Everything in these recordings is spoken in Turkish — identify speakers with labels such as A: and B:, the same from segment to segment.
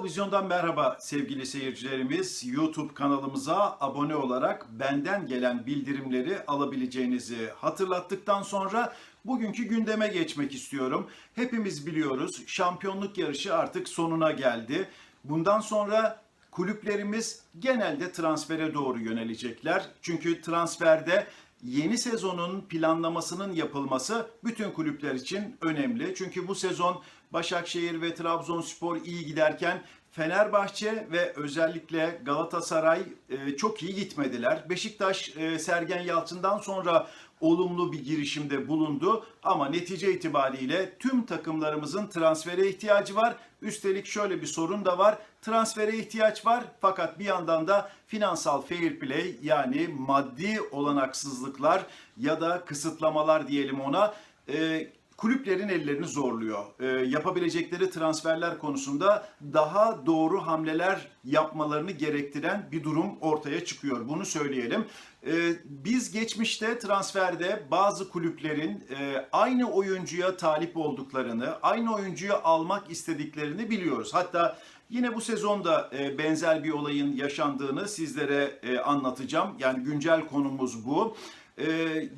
A: Futbol Vizyon'dan merhaba sevgili seyircilerimiz. YouTube kanalımıza abone olarak benden gelen bildirimleri alabileceğinizi hatırlattıktan sonra bugünkü gündeme geçmek istiyorum. Hepimiz biliyoruz şampiyonluk yarışı artık sonuna geldi. Bundan sonra kulüplerimiz genelde transfere doğru yönelecekler. Çünkü transferde yeni sezonun planlamasının yapılması bütün kulüpler için önemli. Çünkü bu sezon Başakşehir ve Trabzonspor iyi giderken Fenerbahçe ve özellikle Galatasaray e, çok iyi gitmediler. Beşiktaş e, Sergen Yalçın'dan sonra olumlu bir girişimde bulundu ama netice itibariyle tüm takımlarımızın transfere ihtiyacı var. Üstelik şöyle bir sorun da var. Transfere ihtiyaç var fakat bir yandan da finansal fair play yani maddi olanaksızlıklar ya da kısıtlamalar diyelim ona e, kulüplerin ellerini zorluyor. E, yapabilecekleri transferler konusunda daha doğru hamleler yapmalarını gerektiren bir durum ortaya çıkıyor. Bunu söyleyelim. E, biz geçmişte transferde bazı kulüplerin e, aynı oyuncuya talip olduklarını, aynı oyuncuyu almak istediklerini biliyoruz. Hatta Yine bu sezonda e, benzer bir olayın yaşandığını sizlere e, anlatacağım. Yani güncel konumuz bu. E,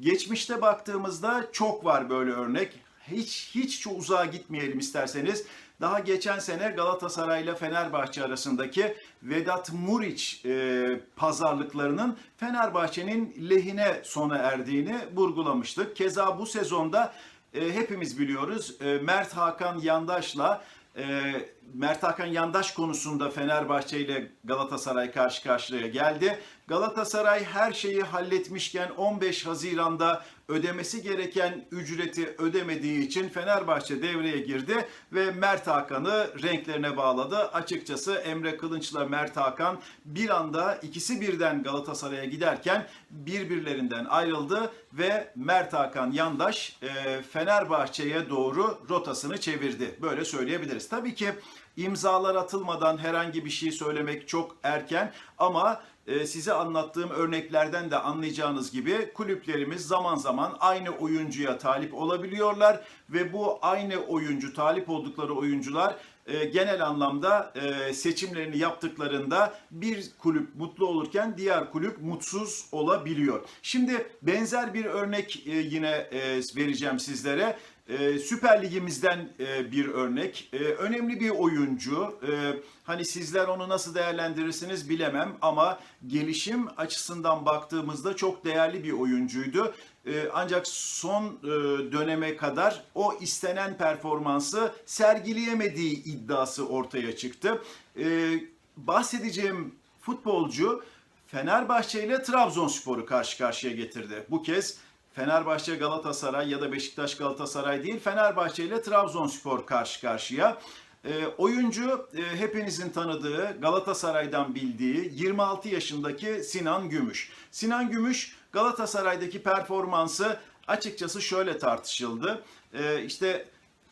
A: geçmişte baktığımızda çok var böyle örnek. Hiç hiç çok uzağa gitmeyelim isterseniz. Daha geçen sene Galatasaray ile Fenerbahçe arasındaki Vedat Muriç e, pazarlıklarının Fenerbahçe'nin lehine sona erdiğini vurgulamıştık. Keza bu sezonda e, hepimiz biliyoruz e, Mert Hakan Yandaş'la e, Mert Hakan Yandaş konusunda Fenerbahçe ile Galatasaray karşı karşıya geldi. Galatasaray her şeyi halletmişken 15 Haziran'da ödemesi gereken ücreti ödemediği için Fenerbahçe devreye girdi ve Mert Hakan'ı renklerine bağladı. Açıkçası Emre Kılınç'la Mert Hakan bir anda ikisi birden Galatasaray'a giderken birbirlerinden ayrıldı ve Mert Hakan Yandaş e, Fenerbahçe'ye doğru rotasını çevirdi. Böyle söyleyebiliriz. Tabii ki imzalar atılmadan herhangi bir şey söylemek çok erken ama e, size anlattığım örneklerden de anlayacağınız gibi kulüplerimiz zaman zaman aynı oyuncuya talip olabiliyorlar ve bu aynı oyuncu talip oldukları oyuncular e, genel anlamda e, seçimlerini yaptıklarında bir kulüp mutlu olurken diğer kulüp mutsuz olabiliyor. Şimdi benzer bir örnek e, yine vereceğim sizlere. Ee, Süper Ligimizden e, bir örnek. Ee, önemli bir oyuncu. Ee, hani sizler onu nasıl değerlendirirsiniz bilemem ama gelişim açısından baktığımızda çok değerli bir oyuncuydu. Ee, ancak son e, döneme kadar o istenen performansı sergileyemediği iddiası ortaya çıktı. Ee, bahsedeceğim futbolcu Fenerbahçe ile Trabzonspor'u karşı karşıya getirdi. Bu kez Fenerbahçe Galatasaray ya da Beşiktaş Galatasaray değil Fenerbahçe ile Trabzonspor karşı karşıya. E, oyuncu e, hepinizin tanıdığı Galatasaray'dan bildiği 26 yaşındaki Sinan Gümüş. Sinan Gümüş Galatasaray'daki performansı açıkçası şöyle tartışıldı. E, işte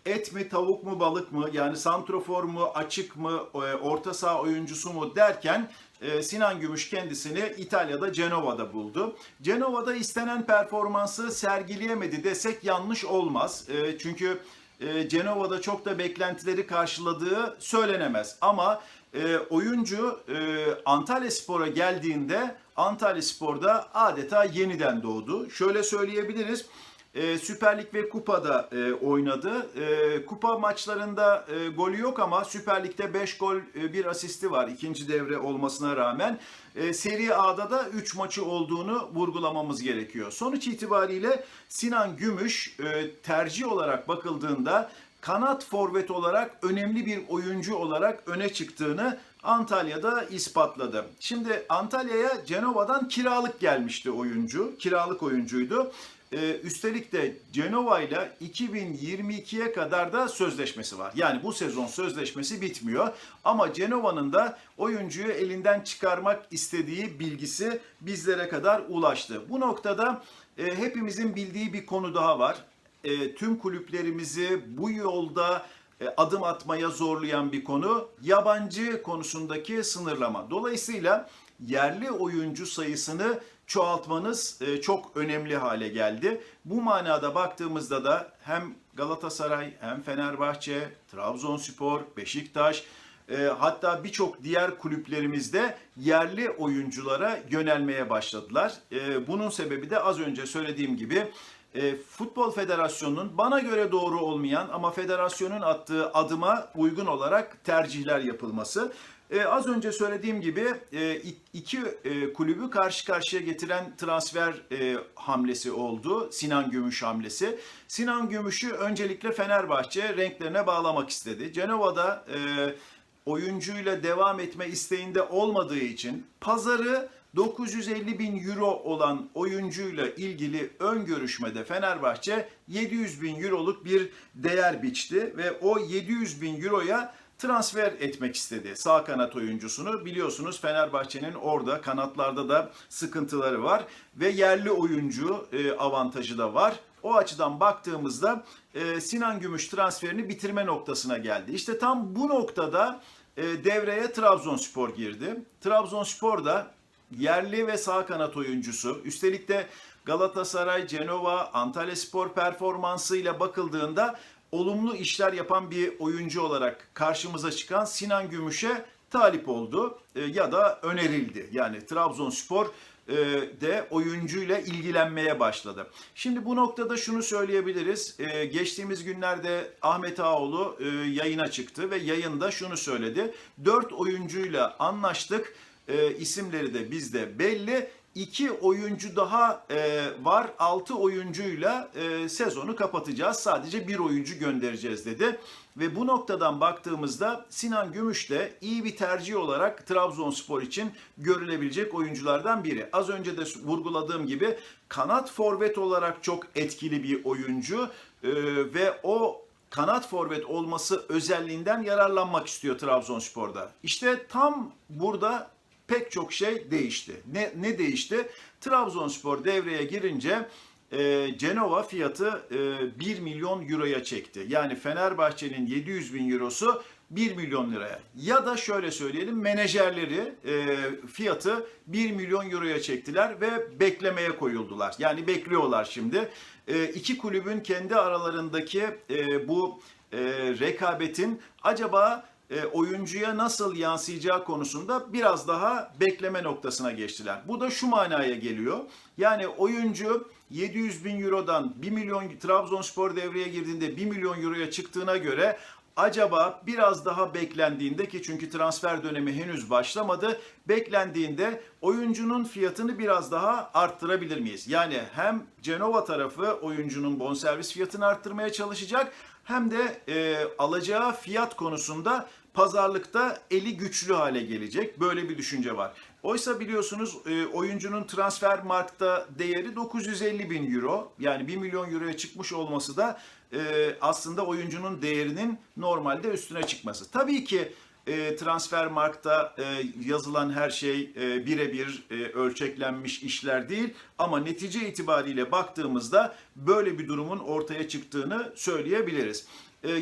A: et mi tavuk mu balık mı yani santrofor mu açık mı e, orta saha oyuncusu mu derken e, Sinan Gümüş kendisini İtalya'da Cenova'da buldu. Cenova'da istenen performansı sergileyemedi desek yanlış olmaz. E, çünkü Cenova'da çok da beklentileri karşıladığı söylenemez. Ama oyuncu Antalya Spor'a geldiğinde Antalya Spor'da adeta yeniden doğdu. Şöyle söyleyebiliriz. E, Süper Lig ve Kupa'da e, oynadı. E, kupa maçlarında e, golü yok ama Süper Lig'de 5 gol e, 1 asisti var ikinci devre olmasına rağmen. E, Seri A'da da 3 maçı olduğunu vurgulamamız gerekiyor. Sonuç itibariyle Sinan Gümüş e, tercih olarak bakıldığında kanat forvet olarak önemli bir oyuncu olarak öne çıktığını Antalya'da ispatladı. Şimdi Antalya'ya Cenova'dan kiralık gelmişti oyuncu. Kiralık oyuncuydu. Ee, üstelik de Genova ile 2022'ye kadar da sözleşmesi var. Yani bu sezon sözleşmesi bitmiyor. Ama Genova'nın da oyuncuyu elinden çıkarmak istediği bilgisi bizlere kadar ulaştı. Bu noktada e, hepimizin bildiği bir konu daha var. E, tüm kulüplerimizi bu yolda e, adım atmaya zorlayan bir konu yabancı konusundaki sınırlama. Dolayısıyla yerli oyuncu sayısını çoğaltmanız e, çok önemli hale geldi. Bu manada baktığımızda da hem Galatasaray hem Fenerbahçe, Trabzonspor, Beşiktaş E, hatta birçok diğer kulüplerimizde yerli oyunculara yönelmeye başladılar. E, bunun sebebi de az önce söylediğim gibi Futbol Federasyonu'nun bana göre doğru olmayan ama federasyonun attığı adıma uygun olarak tercihler yapılması. E, az önce söylediğim gibi e, iki e, kulübü karşı karşıya getiren transfer e, hamlesi oldu. Sinan Gümüş hamlesi. Sinan Gümüş'ü öncelikle Fenerbahçe renklerine bağlamak istedi. Cenova'da e, oyuncuyla devam etme isteğinde olmadığı için pazarı 950 bin euro olan oyuncuyla ilgili ön görüşmede Fenerbahçe 700 bin euroluk bir değer biçti ve o 700 bin euroya transfer etmek istedi sağ kanat oyuncusunu. Biliyorsunuz Fenerbahçe'nin orada kanatlarda da sıkıntıları var ve yerli oyuncu e, avantajı da var. O açıdan baktığımızda e, Sinan Gümüş transferini bitirme noktasına geldi. İşte tam bu noktada e, devreye Trabzonspor girdi. Trabzonspor da yerli ve sağ kanat oyuncusu. Üstelik de Galatasaray, Cenova, Antalya Spor performansıyla bakıldığında olumlu işler yapan bir oyuncu olarak karşımıza çıkan Sinan Gümüş'e talip oldu e, ya da önerildi. Yani Trabzonspor e, de oyuncuyla ilgilenmeye başladı. Şimdi bu noktada şunu söyleyebiliriz. E, geçtiğimiz günlerde Ahmet Ağoğlu e, yayına çıktı ve yayında şunu söyledi. 4 oyuncuyla anlaştık. E, isimleri de bizde belli. İki oyuncu daha e, var. Altı oyuncuyla e, sezonu kapatacağız. Sadece bir oyuncu göndereceğiz dedi. Ve bu noktadan baktığımızda Sinan Gümüş de iyi bir tercih olarak Trabzonspor için görülebilecek oyunculardan biri. Az önce de vurguladığım gibi kanat forvet olarak çok etkili bir oyuncu e, ve o kanat forvet olması özelliğinden yararlanmak istiyor Trabzonspor'da. İşte tam burada pek çok şey değişti. Ne, ne değişti? Trabzonspor devreye girince e, Cenova fiyatı e, 1 milyon euroya çekti. Yani Fenerbahçe'nin 700 bin eurosu 1 milyon liraya. Ya da şöyle söyleyelim menajerleri e, fiyatı 1 milyon euroya çektiler ve beklemeye koyuldular. Yani bekliyorlar şimdi. E, iki kulübün kendi aralarındaki e, bu e, rekabetin acaba e, oyuncuya nasıl yansıyacağı konusunda biraz daha bekleme noktasına geçtiler. Bu da şu manaya geliyor. Yani oyuncu 700 bin eurodan 1 milyon Trabzonspor devreye girdiğinde 1 milyon euroya çıktığına göre acaba biraz daha beklendiğinde ki çünkü transfer dönemi henüz başlamadı. Beklendiğinde oyuncunun fiyatını biraz daha arttırabilir miyiz? Yani hem Cenova tarafı oyuncunun bonservis fiyatını arttırmaya çalışacak hem de e, alacağı fiyat konusunda pazarlıkta eli güçlü hale gelecek. Böyle bir düşünce var. Oysa biliyorsunuz e, oyuncunun transfer markta değeri 950 bin euro. Yani 1 milyon euroya çıkmış olması da e, aslında oyuncunun değerinin normalde üstüne çıkması. Tabii ki e, transfer markta e, yazılan her şey e, birebir ölçeklenmiş işler değil ama netice itibariyle baktığımızda böyle bir durumun ortaya çıktığını söyleyebiliriz.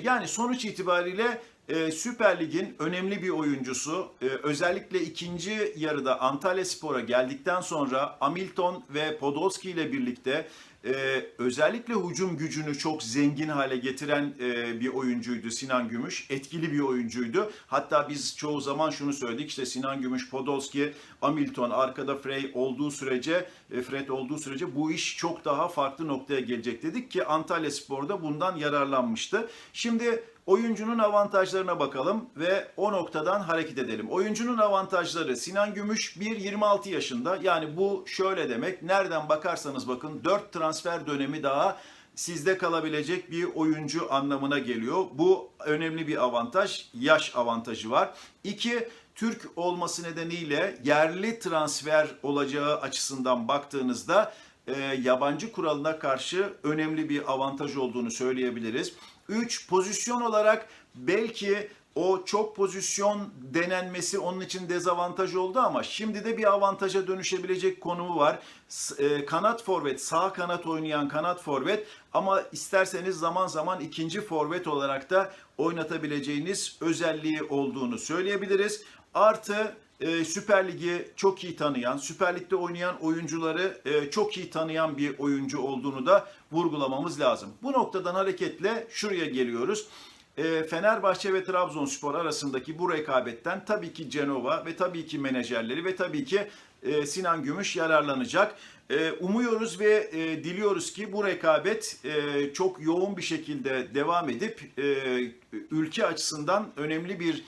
A: Yani sonuç itibariyle e, Süper Lig'in önemli bir oyuncusu. E, özellikle ikinci yarıda Antalya Spor'a geldikten sonra Hamilton ve Podolski ile birlikte e, özellikle hücum gücünü çok zengin hale getiren e, bir oyuncuydu Sinan Gümüş. Etkili bir oyuncuydu. Hatta biz çoğu zaman şunu söyledik işte Sinan Gümüş, Podolski, Hamilton arkada Frey olduğu sürece, e, Fred olduğu sürece bu iş çok daha farklı noktaya gelecek dedik ki Antalya Spor'da bundan yararlanmıştı. Şimdi oyuncunun avantajlarına bakalım ve o noktadan hareket edelim. Oyuncunun avantajları Sinan Gümüş 1.26 yaşında yani bu şöyle demek nereden bakarsanız bakın 4 transfer dönemi daha sizde kalabilecek bir oyuncu anlamına geliyor. Bu önemli bir avantaj. Yaş avantajı var. İki, Türk olması nedeniyle yerli transfer olacağı açısından baktığınızda e, yabancı kuralına karşı önemli bir avantaj olduğunu söyleyebiliriz. 3 pozisyon olarak belki o çok pozisyon denenmesi onun için dezavantaj oldu ama şimdi de bir avantaja dönüşebilecek konumu var. E, kanat forvet, sağ kanat oynayan kanat forvet ama isterseniz zaman zaman ikinci forvet olarak da oynatabileceğiniz özelliği olduğunu söyleyebiliriz. Artı e, Süper Lig'i çok iyi tanıyan, Süper Lig'de oynayan oyuncuları e, çok iyi tanıyan bir oyuncu olduğunu da vurgulamamız lazım. Bu noktadan hareketle şuraya geliyoruz. E, Fenerbahçe ve Trabzonspor arasındaki bu rekabetten tabii ki Cenova ve tabii ki menajerleri ve tabii ki e, Sinan Gümüş yararlanacak. E, umuyoruz ve e, diliyoruz ki bu rekabet e, çok yoğun bir şekilde devam edip ülke açısından önemli bir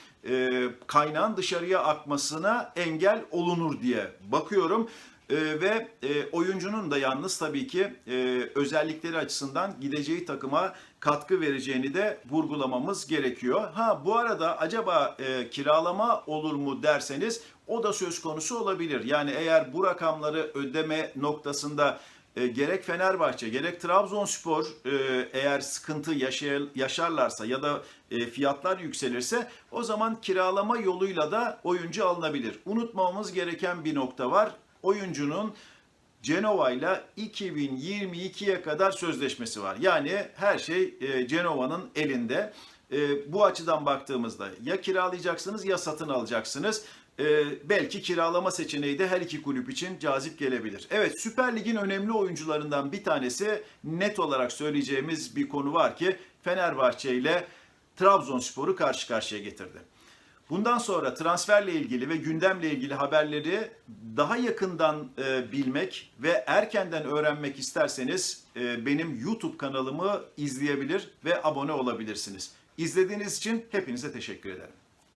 A: kaynağın dışarıya akmasına engel olunur diye bakıyorum. E, ve e, oyuncunun da yalnız tabii ki e, özellikleri açısından gideceği takıma katkı vereceğini de vurgulamamız gerekiyor. Ha bu arada acaba e, kiralama olur mu derseniz o da söz konusu olabilir. Yani eğer bu rakamları ödeme noktasında e, gerek Fenerbahçe gerek Trabzonspor e, eğer sıkıntı yaşay- yaşarlarsa ya da e, fiyatlar yükselirse o zaman kiralama yoluyla da oyuncu alınabilir. Unutmamamız gereken bir nokta var. Oyuncunun Cenova ile 2022'ye kadar sözleşmesi var. Yani her şey e, Cenova'nın elinde. E, bu açıdan baktığımızda ya kiralayacaksınız ya satın alacaksınız. E, belki kiralama seçeneği de her iki kulüp için cazip gelebilir. Evet Süper Lig'in önemli oyuncularından bir tanesi net olarak söyleyeceğimiz bir konu var ki Fenerbahçe ile Trabzonspor'u karşı karşıya getirdi. Bundan sonra transferle ilgili ve gündemle ilgili haberleri daha yakından e, bilmek ve erkenden öğrenmek isterseniz e, benim YouTube kanalımı izleyebilir ve abone olabilirsiniz. İzlediğiniz için hepinize teşekkür ederim.